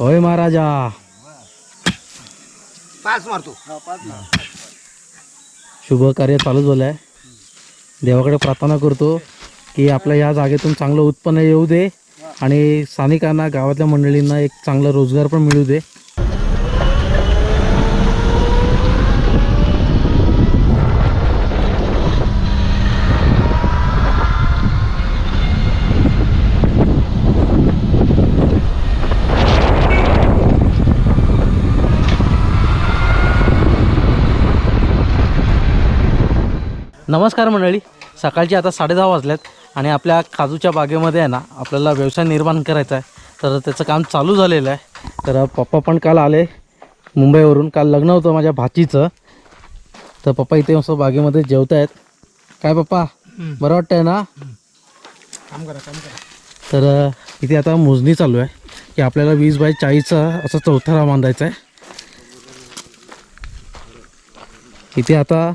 होय महाराजा. पाच मारतो शुभ कार्य चालू झालं आहे देवाकडे प्रार्थना करतो की आपल्या या जागेतून चांगलं उत्पन्न येऊ दे आणि स्थानिकांना गावातल्या मंडळींना एक चांगला रोजगार पण मिळू दे. नमस्कार मंडळी. सकाळची आता साडेदहा वाजल्यात आणि आपल्या काजूच्या बागेमध्ये आहे ना आपल्याला व्यवसाय निर्माण करायचा आहे. तर त्याचं काम चालू झालेलं आहे. तर पप्पा पण काल आले मुंबईवरून. काल लग्न होतं माझ्या भाचीचं. तर पप्पा इथे मस्त बागेमध्ये जेवत आहेत काय पप्पा? बरं वाटतंय ना? काम करा काम करा. तर इथे आता मोजणी चालू आहे. की आपल्याला वीस बाय चाळीसचा असा चौथरा बांधायचा आहे. इथे आता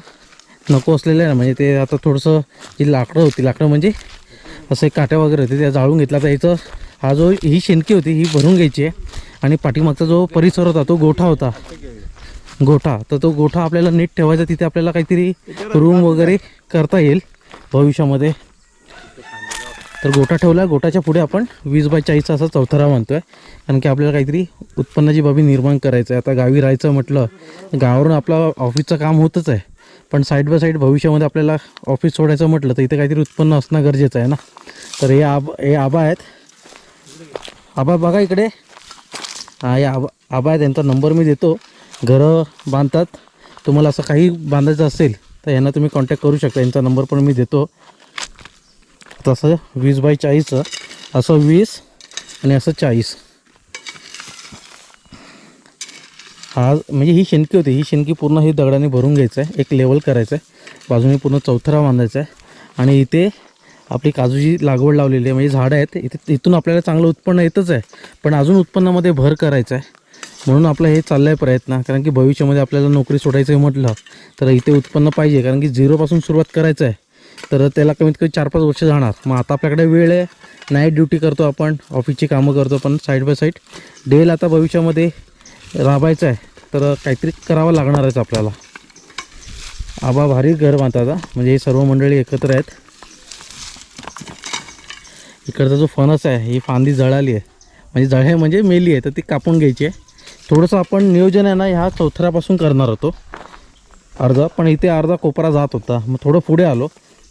नको असलेलं आहे ना म्हणजे ते आता थोडंसं जी लाकडं होती लाकडं म्हणजे असे काट्या वगैरे होते त्या जाळून घेतला तर याचं हा जो ही शेणकी होती ही भरून घ्यायची आहे. आणि पाठीमागचा जो परिसर होता तो गोठा होता. गोठा तर तो गोठा आपल्याला नीट ठेवायचा तिथे आपल्याला काहीतरी रूम वगैरे करता येईल भविष्यामध्ये. तर गोठा ठेवला गोठाच्या पुढे आपण वीस बाय चाळीसचा असा चौथरा मानतोय कारण की आपल्याला काहीतरी उत्पन्नाची बाबी निर्माण करायचं आहे आता गावी राहायचं म्हटलं गावावरून आपलं ऑफिसचं काम होतच आहे. पण साईड बाय साईड भविष्यामध्ये आपल्याला ऑफिस सोडायचं म्हटलं तर इथे काहीतरी उत्पन्न असणं गरजेचं आहे ना? तर हे आब हे आबा आहेत. आबा बघा इकडे. हा या आबा आबा आहेत. यांचा नंबर मी देतो. घरं बांधतात. तुम्हाला असं काही बांधायचं असेल तर यांना तुम्ही कॉन्टॅक्ट करू शकता. यांचा नंबर पण मी देतो. तसं वीस बाय चाळीसचं. असं वीस आणि असं चाळीस. हा म्हणजे ही शेणकी होती. ही शेणकी पूर्ण ही दगडाने भरून घ्यायचं आहे. एक लेवल करायचं आहे. बाजूने पूर्ण चौथरा बांधायचा आहे. आणि इथे आपली काजूची लागवड लावलेली आहे. म्हणजे झाडं आहेत. इथे इथून आपल्याला चांगलं उत्पन्न येतच आहे. पण अजून उत्पन्नामध्ये भर करायचं आहे. म्हणून आपलं हे चाललं आहे प्रयत्न. कारण की भविष्यामध्ये आपल्याला नोकरी सोडायचं आहे म्हटलं तर इथे उत्पन्न पाहिजे. कारण की झिरोपासून सुरुवात करायचं आहे. तर त्याला कमीत कमी चार पाच वर्ष जाणार. मग आता आपल्याकडे वेळ आहे. नाईट ड्युटी करतो आपण. ऑफिसची कामं करतो पण साईड बाय साईड डेल आता भविष्यामध्ये राबायचं आहे. तर काहीतरी करावं लागणारच आपल्याला. आबा भारी घर बांधतात म्हणजे हे सर्व मंडळी एकत्र आहेत. इकडचा जो फणस आहे ही फांदी जळाली आहे. म्हणजे जळ आहे म्हणजे मेली आहे तर ती कापून घ्यायची आहे. थोडंसं आपण नियोजन आहे ना ह्या चौथऱ्यापासून करणार होतो. अर्धा पण इथे अर्धा कोपरा जात होता. मग थोडं पुढे आलो.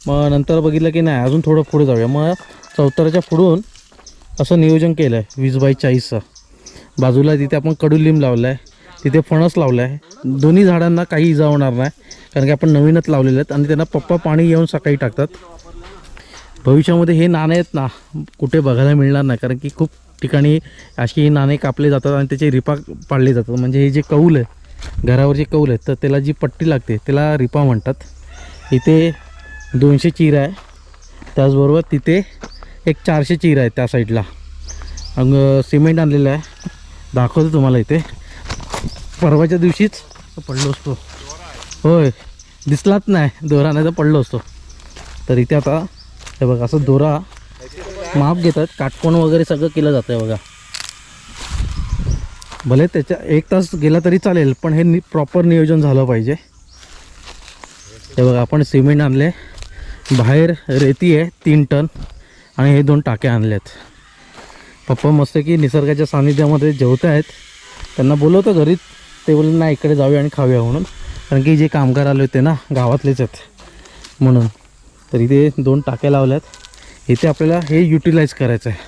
मग नंतर बघितलं की नाही अजून थोडं पुढे जाऊया. मग चौथऱ्याच्या पुढून असं नियोजन केलं आहे वीस बाय चाळीसचं. बाजूला तिथे आपण कडुलिंब लावला आहे तिथे फणस लावला आहे दोन्ही झाडांना काही इजा होणार नाही कारण की आपण नवीनच लावलेले आहेत आणि त्यांना पप्पा पाणी येऊन सकाळी टाकतात. भविष्यामध्ये हे नाणे आहेत ना कुठे बघायला मिळणार नाही कारण की खूप ठिकाणी अशी नाणे कापले जातात आणि त्याचे रिपा पाडले जातात. म्हणजे हे जे कौल आहे घरावर जे कौल आहेत तर त्याला जी पट्टी लागते त्याला रिपा म्हणतात. इथे दोनशे चिरा आहे. त्याचबरोबर तिथे एक चारशे चिरा आहे त्या साईडला. मग सिमेंट आणलेलं आहे. दाखवतो तुम्हाला इथे. परवाच्या दिवशीच पडलो असतो. होय दिसलाच नाही. दोरा नाही तर पडलो असतो. तर इथे आता हे बघा असं दोरा माप घेतात काटकोण वगैरे सगळं केलं जातं आहे बघा. भले त्याच्या एक तास गेला तरी चालेल पण हे नि प्रॉपर नियोजन झालं पाहिजे. हे बघा आपण सिमेंट आणले. बाहेर रेती आहे तीन टन. आणि हे दोन टाके आहेत पप्पा मस्त की निसर्गाच्या सानिध्यामध्ये जेवत आहेत. त्यांना बोलवतं घरीच. ते बोलले ना इकडे जाऊया आणि खाऊया म्हणून. कारण की जे कामगार आले होते ना गावातलेच आहेत. म्हणून. तर इथे दोन टाक्या लावल्यात. इथे आपल्याला हे युटिलाइज करायचं आहे.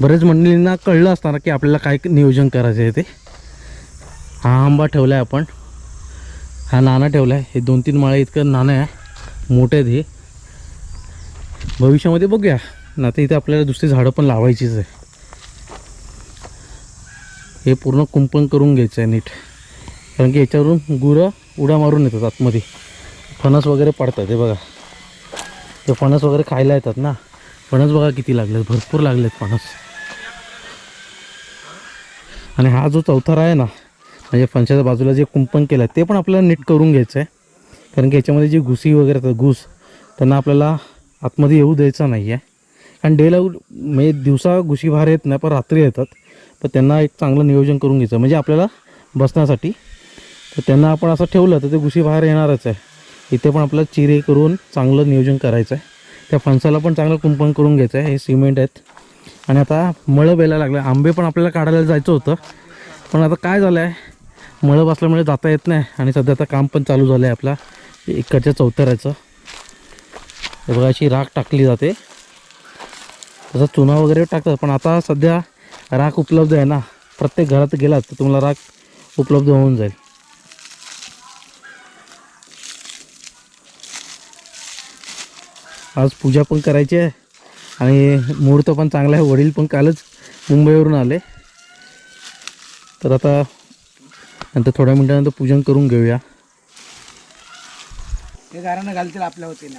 बरेच मंडळींना कळलं असणार की आपल्याला काय नियोजन करायचं आहे ते. हा आंबा ठेवला आहे आपण. हा नाना ठेवला आहे हे दोन तीन माळे इतकं नाणं आहे. मोठे आहेत हे. भविष्यामध्ये बघूया. ना तर इथे आपल्याला दुसरी झाडं पण लावायचीच आहे. हे पूर्ण कुंपण करून घ्यायचं आहे नीट. कारण की याच्यावरून गुरं उड्या मारून येतात आतमध्ये. फणस वगैरे पडतात हे बघा. ते फणस वगैरे खायला येतात ना. फणस बघा किती लागलेत भरपूर लागलेत फणस. आणि हा जो चौथारा आहे ना म्हणजे फणसाच्या बाजूला जे कुंपण केलं आहे ते पण आपल्याला नीट करून घ्यायचं आहे. कारण की याच्यामध्ये जी घुसी वगैरे येतात घुस त्यांना आपल्याला आतमध्ये येऊ द्यायचं नाही आहे कारण डेला म्हणजे दिवसा घुशीभार येत नाही पण रात्री येतात. पण त्यांना एक चांगलं नियोजन करून घ्यायचं. म्हणजे आपल्याला बसण्यासाठी. तर त्यांना आपण असं ठेवलं तर ते घुशीभार येणारच आहे. इथे पण आपल्याला चिरे करून चांगलं नियोजन करायचं आहे. त्या फणसाला पण चांगलं कुंपण करून घ्यायचं आहे. हे सिमेंट आहेत. आणि आता मळं बेला लागलं. आंबे पण आपल्याला काढायला जायचं होतं. पण आता काय झालं आहे? मळं बसल्यामुळे जाता येत नाही. आणि सध्या आता काम पण चालू झालं आहे आपला. इकडच्या चौथऱ्याचं. बघा अशी राख टाकली जाते. तसं चुना वगैरे टाकतात पण आता सध्या राख उपलब्ध आहे ना. प्रत्येक घरात गेलात तर तुम्हाला राख उपलब्ध होऊन जाईल. आज पूजा पण करायची आहे आणि मुहूर्त पण चांगला आहे. वडील पण कालच मुंबईवरून आले. तर आता नंतर थोड्या मिनिटानंतर पूजन करून घेऊया. घालतील आपल्या वतीने.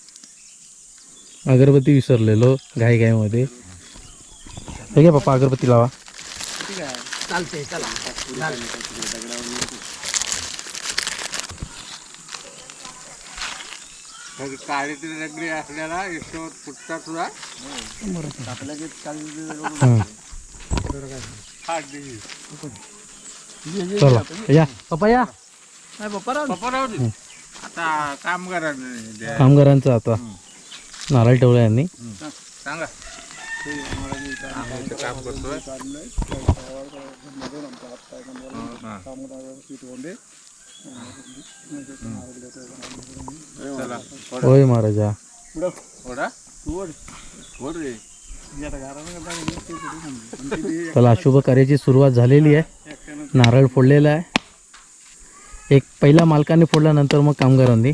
विसरलेलो घाई घाईमध्ये हे घ्या पप्पा अगरबत्ती लावा. ठीक आहे चालते चला काळी रगडी असलेला यशवंत फुटता तुला. चला या. पप्पा या. पप्पा राहू दे. आता कामगारांनी द्या. कामगारांचं आता. नारळ ठेवला यांनी. सांगा. काम करतोय होय महाराजा. चला शुभ कार्याची सुरुवात झालेली आहे. नारळ फोडलेला आहे. एक पहिला मालकाने फोडला नंतर मग कामगारांनी.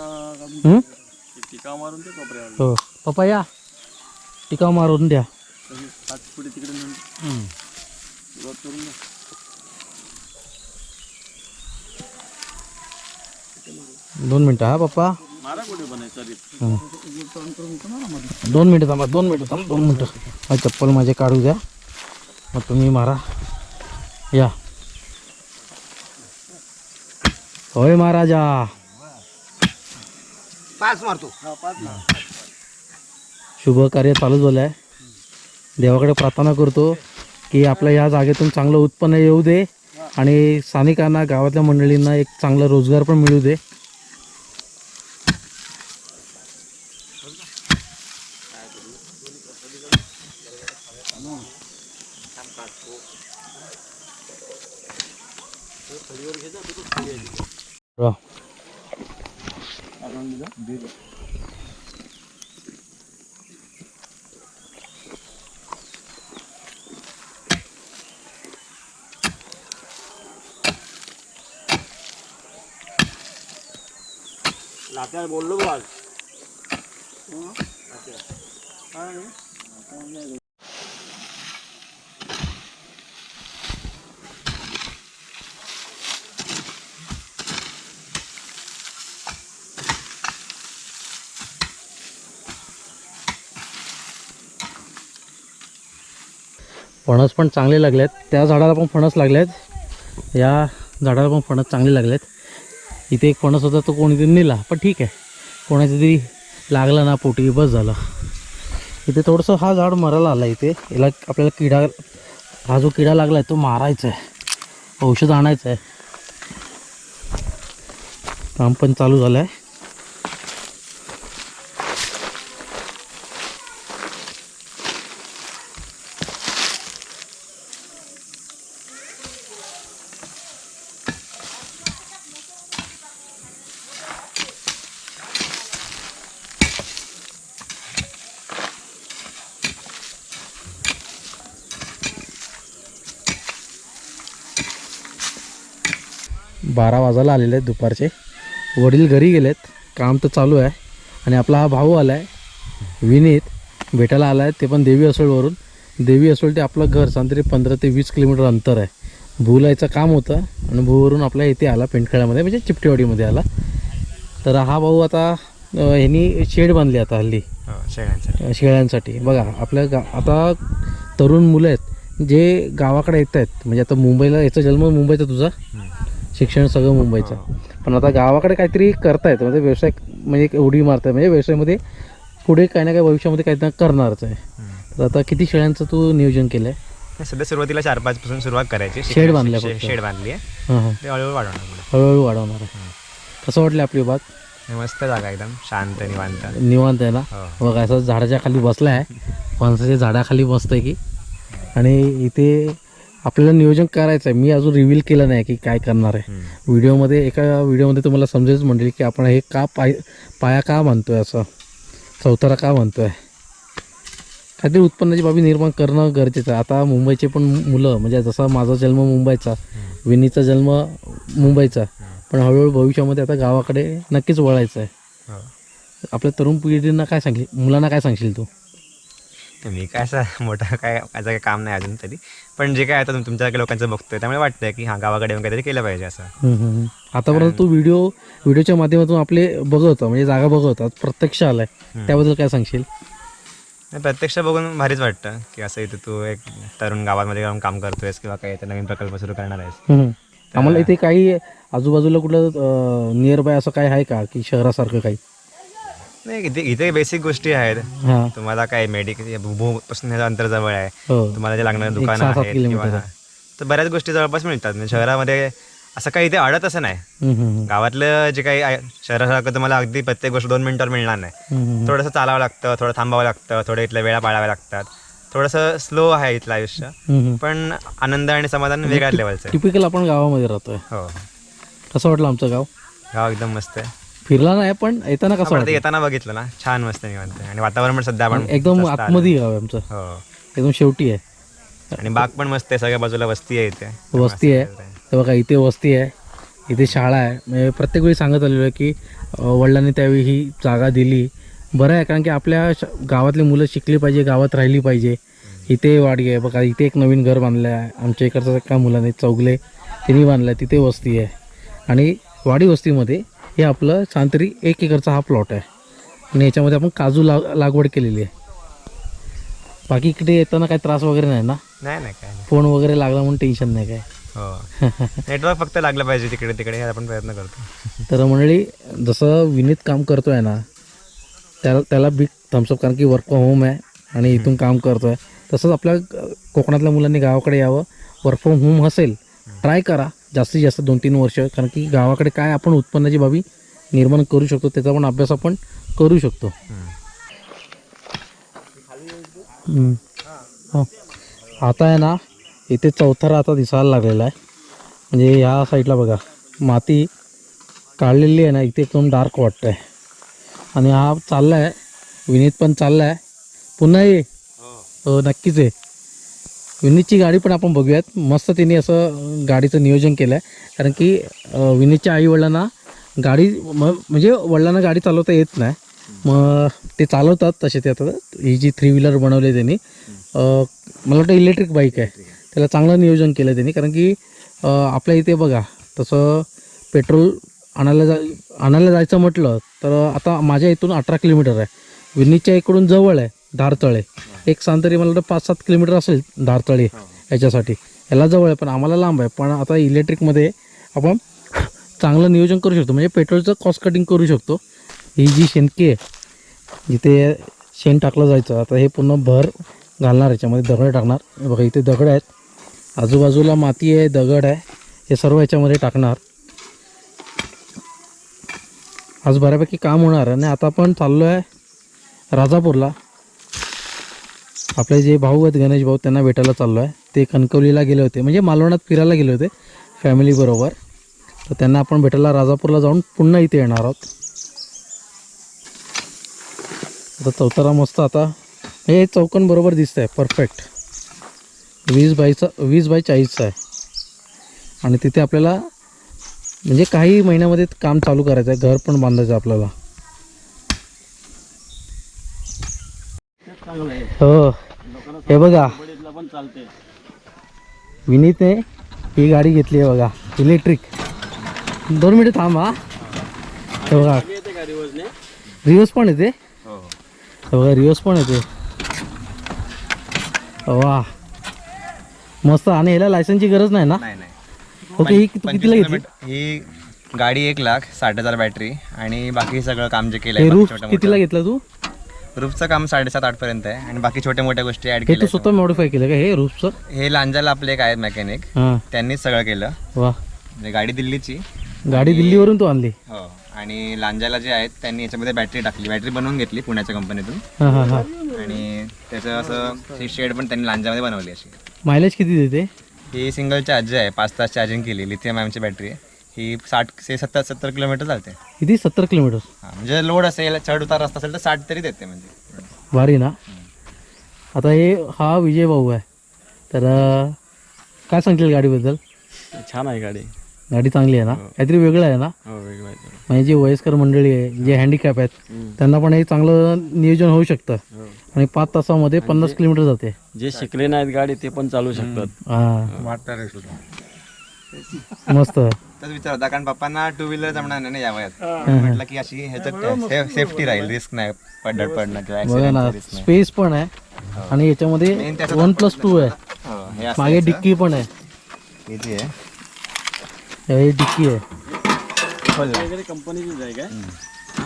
हं? टिकाव मारून ते कोपऱ्यावर. हो. पप्पा या. टिकाव मारून द्या. पाच पुढे तिकडे नेऊन. सुरुवात करून द्या दोन मिनटं हा पप्पा? मारा कुठे. दोन मिनटं थांबा दोन मिनटं थांबा दोन मिनटं. हा चप्पल माझे काढू द्या. मग तुम्ही मारा. या. होय महाराजा. पाच मारतो. शुभ कार्य चालू झालं आहे देवाकडे प्रार्थना करतो की आपल्या या जागेतून चांगलं उत्पन्न येऊ दे आणि स्थानिकांना गावातल्या मंडळींना एक चांगला रोजगार पण मिळू दे. वा. नात्याला बोललो बघ आज फणस पण चांगले लागले आहेत त्या झाडाला पण फणस लागले आहेत या झाडाला पण फणस चांगले लागले आहेत इथे एक फणस होता तो कोणीतरी नेला पण ठीक आहे. कोणाच्या तरी लागला ना पोटी बस झालं. इथे थोडंसं हा झाड मरायला आला इथे. याला आपल्याला किडा हा जो किडा लागला आहे तो मारायचा आहे औषध आणायचं आहे काम पण चालू झालं आहे बारा वाजायला आलेले आहेत दुपारचे. वडील घरी गेलेत. काम तर चालू आहे. आणि आपला हा भाऊ आला आहे विनीत भेटायला आला आहे ते पण देवी असोळवरून देवी असोळ ते आपलं घर. सांतरी पंधरा ते वीस किलोमीटर अंतर आहे. भूला याचं काम होतं. आणि भूवरून आपल्या इथे आला पेंटखेळ्यामध्ये म्हणजे चिपटेवाडीमध्ये आला. तर हा भाऊ आता ह्यांनी शेड बांधली आता हल्ली. हो शेळ्यांसाठी. शेळ्यांसाठी. बघा आपल्या गा आता तरुण मुलं आहेत. जे गावाकडे येत आहेत म्हणजे आता मुंबईला याचा जन्म मुंबईचा तुझा. शिक्षण सगळं मुंबईचं. पण आता गावाकडे काहीतरी करतायत. म्हणजे व्यवसाय म्हणजे उडी मारताय म्हणजे व्यवसायामध्ये पुढे काही ना काही भविष्यामध्ये काही ना करणारच आहे. तर आता किती शेळ्यांचं तू नियोजन केलं आहे सध्या सुरुवातीला चार पाच पासून सुरुवात करायची. शेड बांधलंय. शेड बांधली आहे. हळूहळू वाढवणार हळूहळू वाढवणार आहे. कसं वाटलं आपली बाग? मस्त जागा एकदम. शांत निवांत. निवांत आहे ना? हो. बघा असं झाडाच्या खाली बसला आहे फणसाच्या झाडाखाली बसतं की. आणि इथे आपल्याला नियोजन करायचं आहे. मी अजून रिव्हील केलं नाही की काय करणार आहे. व्हिडिओमध्ये एका व्हिडिओमध्ये तुम्हाला समजेच म्हणेल की आपण हे का पाय पाया का बांधतोय असं. चौतारा का बांधतोय. काहीतरी उत्पन्नाची बाबी निर्माण करणं गरजेचं आहे. आता मुंबईचे पण मुलं म्हणजे जसा माझा जन्म मुंबईचा विनीचा जन्म मुंबईचा पण हळूहळू भविष्यामध्ये आता गावाकडे नक्कीच वळायचं आहे. आपल्या तरुण पिढींना काय सांगशील? मुलांना काय सांगशील तू? मी काय असं मोठं काय याचं काही काम नाही अजून तरी. पण जे काय आता तुम- तुमच्यासारख्या लोकांचं बघतोय त्यामुळे वाटतंय की हां गावाकडे येऊन काहीतरी केलं पाहिजे असं. हम्म. आतापर्यंत तू व्हिडिओ व्हिडिओच्या माध्यमातून आपले बघवतो म्हणजे जागा बघवतात प्रत्यक्ष आलाय. त्याबद्दल काय सांगशील? नाही, प्रत्यक्ष बघून भारीच वाटतं की असं इथे तू एक तरुण गावामध्ये जाऊन काम करतोयस किंवा काही इथे नवीन प्रकल्प सुरू करणार आहेस. हम्म. आम्हाला इथे काही आजूबाजूला कुठलं नियर बाय असं काय आहे का की शहरासारखं काही? नाही इथे इथे बेसिक गोष्टी आहेत. हां. तुम्हाला काय मेडिकलपासून ह्याचं अंतर जवळ आहे. हो. तुम्हाला जे लागणारे दुकानं सात आहेत किलोमीटर किंवा आहे. तर बऱ्याच गोष्टी जवळपास मिळतात. म्हणजे शहरामध्ये असं काही इथे अडत असं नाही. हम्म, हम्म, हम्म. गावातलं जे काही आहे, शहरासारखं तुम्हाला अगदी प्रत्येक गोष्ट दोन मिनिटावर मिळणार नाही. हम्म, हम्म, थोडंसं चालावं लागतं थोडं थांबावं लागतं थोडं इथल्या वेळा पाळाव्या लागतात. थोडंसं स्लो आहे इथलं आयुष्य. हम्म, हम्म. पण आनंद आणि समाधान वेगळ्याच लेवलचं आहे. टिपिकल आपण गावामध्ये राहतोय. हो. कसं वाटलं आमचं गाव? गाव एकदम मस्त आहे. फिरला नाही पण येताना कसं आपण ते वाटलं? येताना बघितलं ना छान मस्त निवांत. आणि वातावरण पण सध्या आपण एकदम मस्त आलं. आतमध्ये गाव आहे आमचं. हो. एकदम शेवटी आहे. आणि बाग पण मस्त आहे सगळ्या बाजूला वस्ती आहे इथे. वस्ती आहे. तर बघा इथे वस्ती आहे इथे शाळा आहे. म्हणजे प्रत्येक वेळी सांगत आलेलो आहे की अ, वडिलांनी त्यावेळी ही जागा दिली. बरं आहे कारण की आपल्या श गावातली मुलं शिकली पाहिजे गावात राहिली पाहिजे. इथे वाडी आहे बघा इथे एक नवीन घर बांधलं आहे आमच्या इकडचं एका मुलाने चौगले त्यांनी बांधलं आहे तिथे वस्ती आहे. आणि वाडी वस्तीमध्ये हे आपलं शांतरी एक एकरचा हा प्लॉट आहे. आणि याच्यामध्ये आपण काजू लाग लागवड केलेली आहे. बाकी इकडे येताना काही त्रास वगैरे नाही ना? नाही नाही काय फोन वगैरे लागला म्हणून टेन्शन नाही काय? हो. नेटवर्क फक्त लागलं पाहिजे तिकडे तिकडे हे आपण प्रयत्न करतो. तर मंडळी जसं विनीत काम करतोय ना त्याला त्याला बिग थम्सअप कारण की वर्क फ्रॉम होम आहे आणि इथून काम करतोय. तसंच आपल्या कोकणातल्या मुलांनी गावाकडे यावं वर्क फ्रॉम होम असेल ट्राय करा. जास्तीत जास्त दोन तीन वर्ष कारण की गावाकडे काय आपण उत्पन्नाची बाबी निर्माण करू शकतो त्याचा पण अभ्यास आपण करू शकतो. हम्म. हो. आता आहे ना इथे चौथरा आता दिसायला लागलेला आहे. म्हणजे ह्या साईडला बघा माती काढलेली आहे ना इथे एकदम डार्क वाटतं आहे आणि हा चालला आहे विनीत पण चालला आहे पुन्हा ये. हो. नक्कीच आहे विनीतची गाडी पण आपण बघूयात. मस्त तिने असं गाडीचं नियोजन केलं आहे कारण की विनीतच्या आईवडिलांना गाडी म म्हणजे वडिलांना गाडी चालवता येत नाही. मग ते चालवतात तसे ते आता. ही जी थ्री व्हीलर बनवली त्यांनी मला वाटतं इलेक्ट्रिक बाईक आहे. त्याला चांगलं नियोजन केलं त्यांनी. कारण की आपल्या इथे बघा तसं पेट्रोल आणायला जा आणायला जायचं म्हटलं तर आता माझ्या इथून अठरा किलोमीटर आहे. विनीतच्या इकडून जवळ आहे. धारतळे. एक सांतरी मला वाटतं पाच सात किलोमीटर असेल धारतळे याच्यासाठी. याला जवळ आहे पण आम्हाला लांब आहे. पण आता इलेक्ट्रिकमध्ये आपण चांगलं नियोजन करू शकतो. म्हणजे पेट्रोलचं कॉस्ट कटिंग करू शकतो. ही जी शेणकी आहे जिथे शेण टाकलं जायचं आता हे पूर्ण भर घालणार याच्यामध्ये दगड टाकणार. हे बघा इथे दगड आहेत. आजूबाजूला माती आहे दगड आहे. हे सर्व याच्यामध्ये टाकणार. आज बऱ्यापैकी काम होणार आणि आता आपण चाललो आहे राजापूरला. आपले जे भाऊ आहेत गणेश भाऊ त्यांना भेटायला चाललो आहे ते कणकवलीला गेले होते. म्हणजे मालवणात फिरायला गेले होते फॅमिलीबरोबर तर त्यांना आपण भेटायला राजापूरला जाऊन पुन्हा इथे येणार आहोत. आता चौतारा मस्त आता. हे चौकन बरोबर दिसत आहे परफेक्ट वीस बायचा वीस बाय चाळीसचा आहे. आणि तिथे आपल्याला म्हणजे काही महिन्यामध्ये काम चालू करायचं आहे घर पण बांधायचं आहे आपल्याला चांगलं आहे हो. हे बघा. बडीतला पण चालते विनीतने ही गाडी घेतली आहे बघा. इलेक्ट्रिक. दोन मिनिटं थांब हा. हे बघा. रिवर्स पण येते? हो. हे बघा रिवर्स पण येते. वा. मस्त. आणि ह्याला लायसनची गरज नाही ना? नाही नाही. ओके ही तू कितीला घेतली? ही गाडी एक लाख साठ हजार बॅटरी आणि बाकी सगळं काम जे केलं कितीला घेतला तू? रूफचं काम साडेसात आठ पर्यंत आहे आणि बाकी छोट्या मोठ्या गोष्टी ऍड हे तू केल्या स्वतः मॉडिफाय केलं का? हे रूफचं हे लांजाला आपले एक आहेत मेकॅनिक हां. त्यांनीच सगळं केलं. वा. म्हणजे गाडी दिल्लीची. गाडी दिल्लीवरून तू आणली? हो. आणि लांजाला जे आहेत त्यांनी याच्यामध्ये बॅटरी टाकली. बॅटरी बनवून घेतली पुण्याच्या कंपनीतून हां हां हां. आणि त्याचं असं शेड पण त्यांनी लांजामध्ये बनवली अशी. मायलेज किती देते? ही सिंगल चार्ज आहे. पाच तास चार्जिंग केली. लिथियम आयमची बॅटरी आहे. ही साठ से सत्तर सत्तर किलोमीटर चालते. किती? सत्तर किलोमीटर? हा, म्हणजे लोड असेल चढ उतार रस्ता असेल तर साठ तरी देते म्हणजे. भारी ना? आता हे हा विजय भाऊ आहे. तर अं, काय सांगतील गाडीबद्दल? छान आहे गाडी. गाडी चांगली आहे ना? काहीतरी वेगळं आहे ना? हो वेगळं आहे. म्हणजे जे वयस्कर मंडळी आहे जे हँडिकॅप आहेत त्यांना पण हे चांगलं नियोजन होऊ शकतं. आणि पाच तासामध्ये पन्नास किलोमीटर जाते. जे शिकले नाहीत गाडी ते पण चालू शकतात. हा. मस्त. तर विचार होता कारण पप्पांना टू व्हीलर जमणार नाही ना या वयात. म्हटलं की अशी ह्याच्यात सेफ्टी राहील रिस्क नाही पडणार पडणं किंवा बघा ना accident चं risk नाही. स्पेस पण आहे. आणि याच्यामध्ये Main त्याचं वन प्लस टू आहे. हो, हे असं मागे. डिक्की पण आहे. हे जे आहे? हे डिक्की आहे. वगैरे कंपनीचीच आहे. काय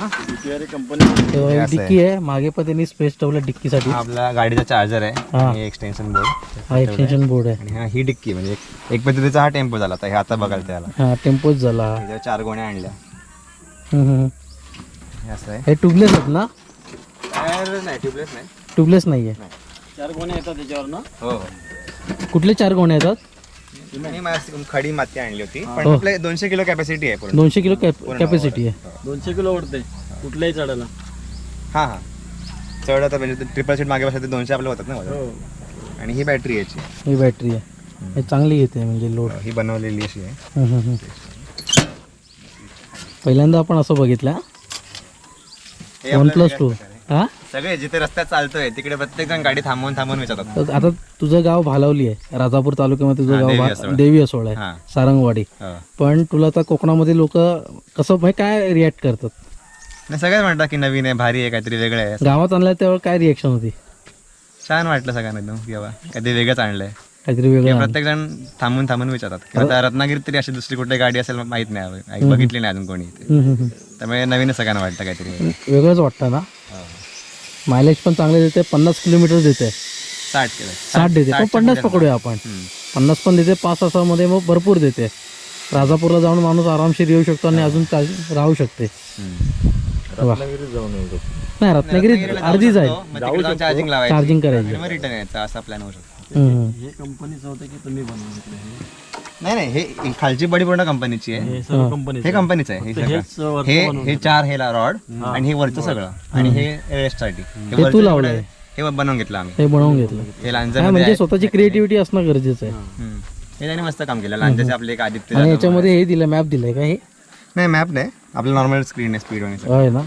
असं डिक्की आहे. मागे पण त्यांनी स्पेस ठेवलं डिक्कीसाठी. हा आपला गाडीचा चार्जर आहे. हा. आणि एक्सटेन्शन बोर्ड हा एक्सटेन्शन बोर्ड आहे. आणि हा ही डिक्की म्हणजे एक- एक पद्धतीचा हा टेम्पो झाला. आता हे आता बघायला त्याला. हा टेम्पोच झाला. त्याच्यावर चार गोण्या आणल्या. हम्म, हम्म. हे असं आहे. हे ट्यूबलेस आहेत ना? टायर नाही ट्यूबलेस नाही. ट्यूबलेस नाही आहे चार कोणी येतात त्याच्यावर ना हो हो. कुठले चार गोणे येतात? खडी माती आणली होती. पण आपले दोनशे किलो कॅपॅसिटी आहे पूर्ण. दोनशे किलो कॅपॅसिटी आहे. दोनशे किलो ओढते कुठल्याही चढायला. हां हां. चढ आता म्हणजे ट्रिपल सीट मागे बसले दोनशे आपले होतात ना. हो. आणि ही बॅटरी याची. ही बॅटरी आहे. हे चांगली घेते म्हणजे लोड ही बनवलेली अशी आहे. हम्म, हम्म, हम्म. पहिल्यांदा आपण असं बघितलं हे? One plus two. हा? सगळे जिथे रस्त्यात चालतोय तिकडे प्रत्येक जण गाडी थांबवून थांबवून विचारतात. तर आता तुझं गाव भालावली आहे राजापूर तालुक्यामध्ये तुझं हा, गाव देवी भा- असोळ. देवी असोळ आहे हां. सारंगवाडी. हो. पण तुला आता कोकणामध्ये लोक कसं म्हणजे काय रिॲक्ट करतात? नाही सगळेच म्हणतात की नवीन आहे भारी आहे काहीतरी वेगळं आहे गावात आणलं त्यावेळेस काय रिॲक्शन होती? छान वाटलं सगळ्यांना एकदम किंवा काहीतरी वेगळंच आणलंय. काहीतरी वेगळं प्रत्येक जण थांबून थांबून विचारतात. किंवा त्या रत्नागिरीत तरी अशी दुसरी कुठे गाडी असेल माहीत नाही बघितली नाही अजून कोणी. हम्म, हम्म, हम्म. त्यामुळे नवीनच सगळ्यांना वाटतं काहीतरी. वेगळंच वाटतं ना? मायलेज पण चांगले देते पन्नास किलोमीटर देते. साठ केलं. साठ देते. पण पन्नास पकडूया आपण. पन्नास पण देते पाच तासामध्ये मग भरपूर देते. राजापूरला जाऊन माणूस आरामशीर येऊ शकतो आणि अजून राहू शकते. नाही रत्नागिरीत अर्धी जाईल चार्जिंग करायची. रिटर्न यायचं असा प्लॅन होऊ शकतो. हे कंपनीचं होतं की तुम्ही बनवून घेतलं? नाही नाही हे हे खालची बडी पूर्ण कंपनीची आहे. हे सर्व कंपनीचं हे कंपनीचं आहे. हे हेच सगळं. वरचं हे बनवून हे चार हे रॉड आणि हे वरचं सगळं. आणि हे रेस्टसाठी हे तू लावलंय? हे बनवून घेतलं आम्ही. हे बनवून घेतलं. हे काय म्हणजे स्वतःची क्रिएटिव्हिटी असणं गरजेचं आहे. हम्म. हे त्यांनी मस्त काम केलं. लांजाचे आपले एक आदित्य आणि जाधव याच्यामध्ये हे दिलं मॅप दिलंय का हे? नाही मॅप नाही. आपलं नॉर्मल स्क्रीन आहे स्पीड आहे ना?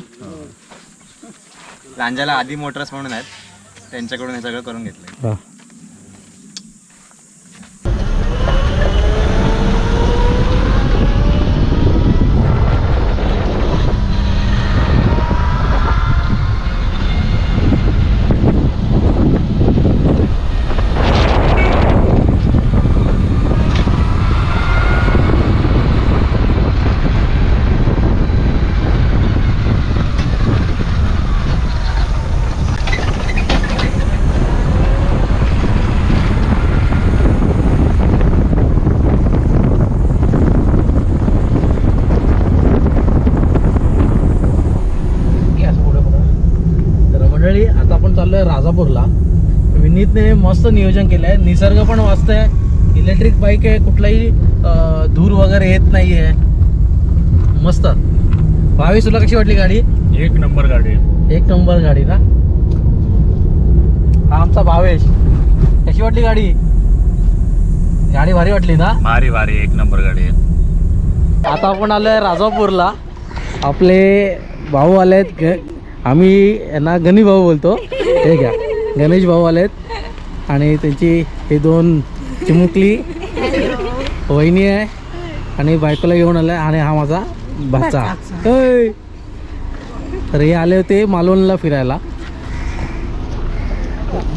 लांजाला आधी मोटर्स म्हणून आहेत त्यांच्याकडून हे सगळं करून घेतलंय. हा तर मंडळी आता आपण चाललोय राजापूरला. विनीतने मस्त नियोजन केलंय. निसर्ग पण वाचत आहे इलेक्ट्रिक बाईक आहे कुठलाही धूर वगैरे येत नाहीये. मस्त. भावी तुला कशी वाटली गाडी? एक नंबर गाडी आहे. एक नंबर गाडी ना? हा आमचा भावेश. कशी वाटली गाडी? गाडी भारी वाटली ना? भारी भारी. एक नंबर गाडी आहे. आता आपण आलो आहे राजापूरला. आपले भाऊ आले आहेत आम्ही यांना गणी भाऊ बोलतो. हे घ्या. गणेश भाऊ आले आहेत आणि त्यांची हे दोन चिमुकली वहिनी आहे. आणि बायकोला घेऊन आलाय आणि हा माझा भाचा. तर हे आले होते मालवणला फिरायला.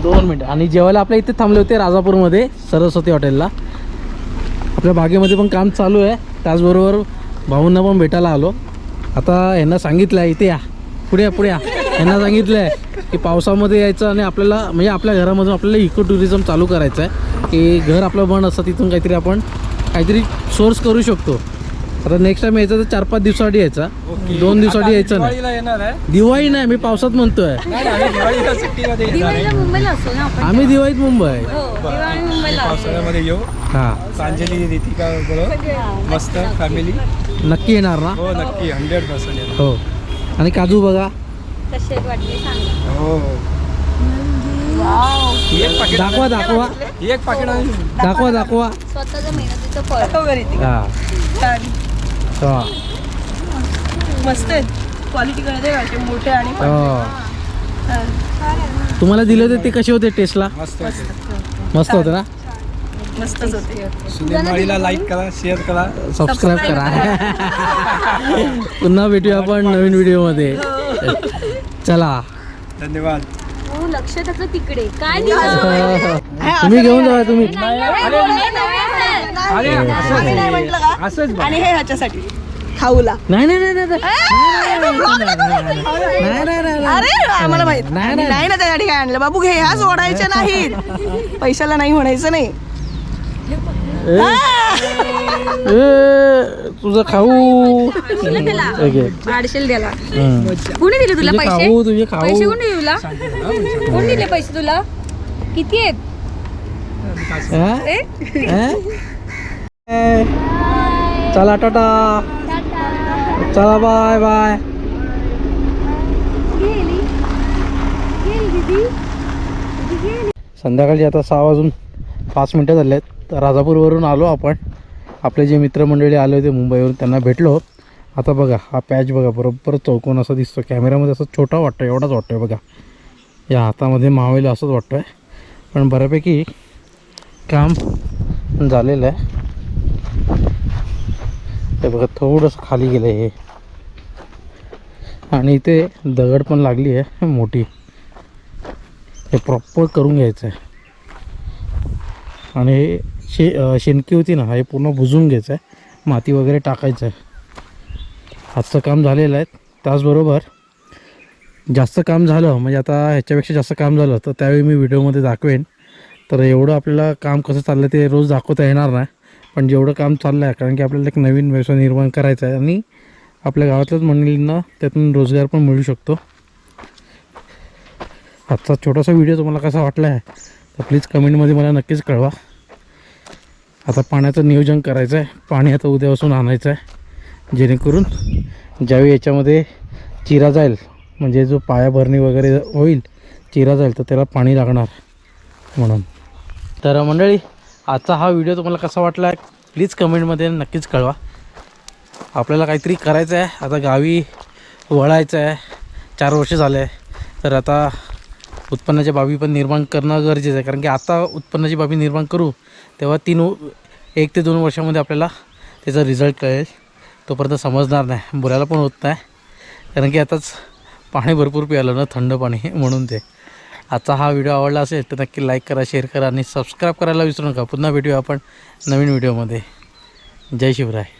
दोन मिनटं. आणि जेवायला आपल्या इथे थांबले होते राजापूरमध्ये सरस्वती हॉटेलला. आपल्या बागेमध्ये पण काम चालू आहे. त्याचबरोबर भाऊंना पण भेटायला आलो. आता यांना सांगितलं इथे या. पुढे या पुढे. या यांना सांगितलं आहे की पावसामध्ये यायचं आणि आपल्याला म्हणजे आपल्या घरामधून आपल्याला इको टुरिझम चालू करायचं आहे की घर आपलं बंद असतं तिथून काहीतरी आपण काहीतरी सोर्स करू शकतो. आता नेक्स्ट टाइम यायचं तर चार पाच दिवसासाठी यायचा. दोन दिवसासाठी यायचं नाही. येणार आहे. दिवाळी नाही मी पावसात म्हणतोय. आम्ही दिवाळीत मुंबई हो पावसाळ्यामध्ये येऊ. हां. रितिका बरोबर मस्त फॅमिली नक्की. येणार ना? हो नक्की हंड्रेड पर्सेंट हो. आणि काजू बघा. कसे वाटले? सांगा. हो. एक पाकिट दाखवा दाखवा. एक पाकिट दाखवा दाखवा स्वतःच्या मेहनतीचं फळ. हा. हा. मस्त आहेत. क्वालिटी मोठे आणि हो. तुम्हाला दिले होते ते कसे होते टेस्टला मस्त होते. मस्त होते ना? मस्तच होते सुनील माळीला लाईक करा शेअर करा सबस्क्राईब करा पुन्हा भेटूया आपण नवीन व्हिडिओमध्ये चला धन्यवाद हो लक्ष त्याचं तिकडे काय तुम्ही घेऊन जावा तुम्ही अरे असं नाही म्हटलं का असंच आणि हे ह्याच्यासाठी खाऊला नाही नाही नाही नाही, नाही नाही नाही नाही अरे आम्हाला माहीत नाही, नाही नाही. ना त्यासाठी काय आणलं बाबू घे ह्या सोडायच्या नाहीत पैशाला नाही म्हणायचं नाही ए, तुझं खाऊ. आडशेल द्याला हम्म. कोणी दिले तुला तुझे पैसे? खाऊ तुझे पैसे खाऊ कोणी दिले? तुला कोण दिले पैसे तुला? किती आहेत? हा? ए? हा? ए, चला टाटा. चला बाय बाय. संध्याकाळची आता सहा वाजून पाच मिनटं झाले आहेत तर राजापूरवरून आलो आपण. आपले जे मित्रमंडळी आले होते मुंबईवरून त्यांना भेटलो. आता बघा हा पॅच बघा बरोबर चौकोन असा दिसतो कॅमेऱ्यामध्ये असं छोटा वाटतो एवढाच वाटतो आहे बघा. या हातामध्ये मावेल असंच वाटतं आहे पण बऱ्यापैकी काम झालेलं आहे. ते बघा थोडंसं खाली गेलं आहे हे. आणि इथे दगड पण लागली आहे मोठी. हे प्रॉपर करून घ्यायचं आहे आणि शे शेणकी होती ना हे पूर्ण बुजून घ्यायचं आहे. माती वगैरे टाकायचं आहे. आजचं काम झालेलं आहे. त्याचबरोबर जास्त काम झालं म्हणजे आता ह्याच्यापेक्षा जास्त काम झालं तर त्यावेळी मी व्हिडिओमध्ये दाखवेन. तर एवढं आपल्याला काम कसं चाललं ते रोज दाखवता येणार नाही. पण जेवढं काम चाललं आहे कारण की आपल्याला एक नवीन व्यवसाय निर्माण करायचा आहे आणि आपल्या गावातल्याच मंडळींना त्यातून रोजगार पण मिळू शकतो. आजचा छोटासा व्हिडिओ तुम्हाला कसा वाटला आहे तर प्लीज कमेंटमध्ये मला नक्कीच कळवा. आता पाण्याचं नियोजन करायचं आहे पाणी आता उद्यापासून आणायचं आहे जेणेकरून ज्यावेळी याच्यामध्ये चिरा जाईल म्हणजे जो पायाभरणी वगैरे होईल चिरा जाईल तर त्याला पाणी लागणार म्हणून. तर मंडळी आजचा हा व्हिडिओ तुम्हाला कसा वाटला आहे प्लीज कमेंटमध्ये नक्कीच कळवा. आपल्याला काहीतरी करायचं आहे आता गावी वळायचं आहे चार वर्ष झाले. आहे तर आता उत्पन्नाच्या बाबी पण निर्माण करणं गरजेचं आहे. कारण की आता उत्पन्नाची बाबी निर्माण करू तेव्हा तीन एक ते दोन वर्षामध्ये आपल्याला त्याचा रिझल्ट कळेल. तोपर्यंत समजणार नाही. बोलायला पण होत नाही. कारण की आताच पाणी भरपूर प्यायलं ना थंड पाणी म्हणून ते. आजचा हा व्हिडिओ आवडला असेल तर नक्की लाईक करा शेअर करा आणि सबस्क्राईब करायला विसरू नका. पुन्हा भेटूया आपण नवीन व्हिडिओमध्ये जय शिवराय.